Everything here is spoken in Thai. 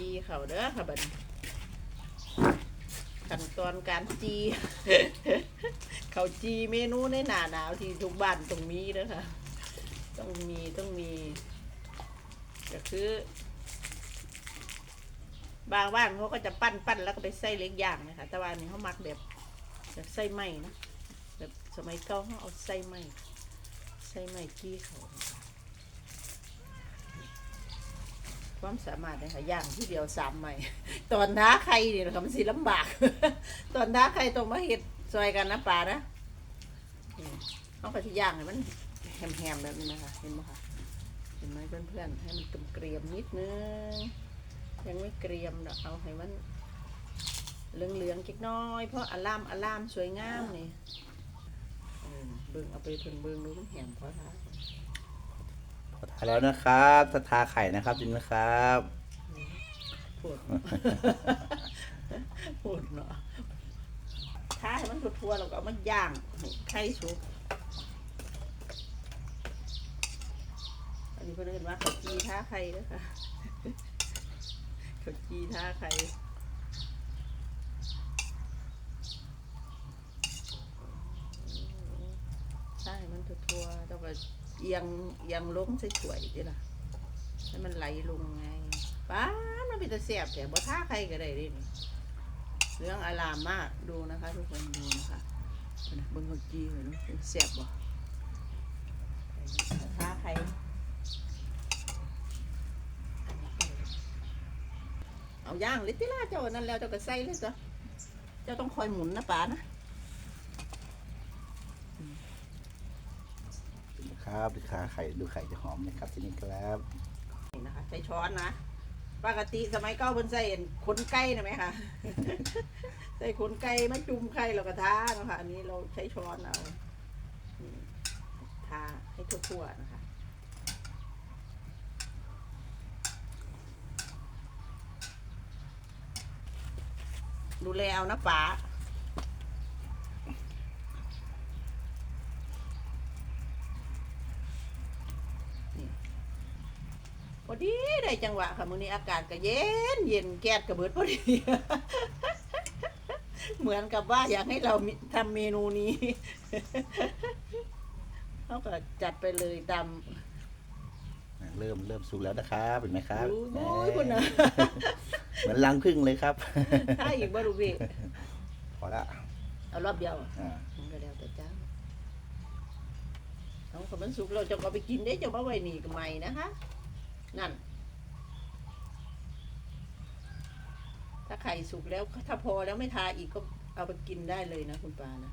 จีเขาเด้อค่ะบัดนี้ขั้นตอนการจีเขาจีเมนูในหนาหนาวที่ทุกบ้านต้องมีเด้อค่ะต้องมีต้องมีก็คือบางบ้านเขาก็จะปั้นปั้นแล้วก็ไปใส่เล็กอย่างนะคะแต่ว่าอันนี้เขามักแบบแบบใส่ไหมนะแบบสมัยเก่าเขาเอาใส่ไหมใส่ไหมจี้เขานะคะ ความสามารถเลยค่ะย่างที่เดียวสามไหมตอนท้าใครเนี่ยนะคะมันสิลำบาก ตอนท้าใครต้องมาเห็ดซอยกันนะป่านะนี่เขาก็ที่ย่างให้มันแฮมๆแบบนี้นะคะเห็นไหมคะเห็นไหมเพื่อนๆให้มันเกรียมนิดนึงยังไม่เกรียมดอกเอาให้มันเหลืองๆจิกน้อย เพราะอลามอลามสวยงามนี่เออเบิ่งเอาไปเพิ่นเบิ่งดูมันแหมพอท้า พอทาแล้วนะครับทาไข่นะครับจริงนะครับปวดปวดเนาะท้าให้มันทั่วๆแล้วก็เอามันย่างไข่สุกอันนี้เพิ่อนเรียกว่าขาจีทาไข่เด้อค่ะขาจีทาไข่ใช่มัวแล้วก็เอียงเอียงลงใส่ถ้วยดิล่ะให้มันไหลลงไงป้ามันเป็นตะเสียบแต่บ่ท่าใครก็ได้เดิเรื่องอารามมากดูนะคะ ทุกคนดูนะคะเบิ่งข้าวจีเลยเนาะเสียบบ่ท่าใครเอาย่างเลยติล่าเจ้านนั้นแล้วเจ้าก็ใส่เลยจ้ะเจ้าต้องคอยหมุนนะป๋านะ ครับดูขาไข่ดูไข่จะหอมนะครับทีนี้ครับนี่นะคะใช้ช้อนนะ ปกติสมัยเก่าเพิ่นใส่ขนไก่นะไหมคะใส่ขนไก่มาจุ่มไข่แล้วก็ทาเนาะคะอันนี้เราใช้ช้อนเอาทาให้ทั่วๆนะคะดูแลเอานะป๋า พอดีได้จังหวะค่ะมื้อนี้อากาศก็เย็นเย็นแก๊สก็เบิดพอดี เหมือนกับว่าอยากให้เรามีทำเมนูนี้เขาก็จัดไปเลยตามเริ่มเริ่มสุกแล้วนะครับเห็นไหมครับโอ้ยคุณนะเหมือนรังพึ่งเลยครับถ้าอีกบ่รู้พี่พอละเอารอบเดียวอ่ามันก็แล้วแต่เจ้าเอาขมันสุกเราจะเอาไปกินได้จะมาไว้นี่ก็ใหม่นะคะ นั่น ถ้าไข่สุกแล้วถ้าพอแล้วไม่ทาอีกก็เอาไปกินได้เลยนะคุณปานะ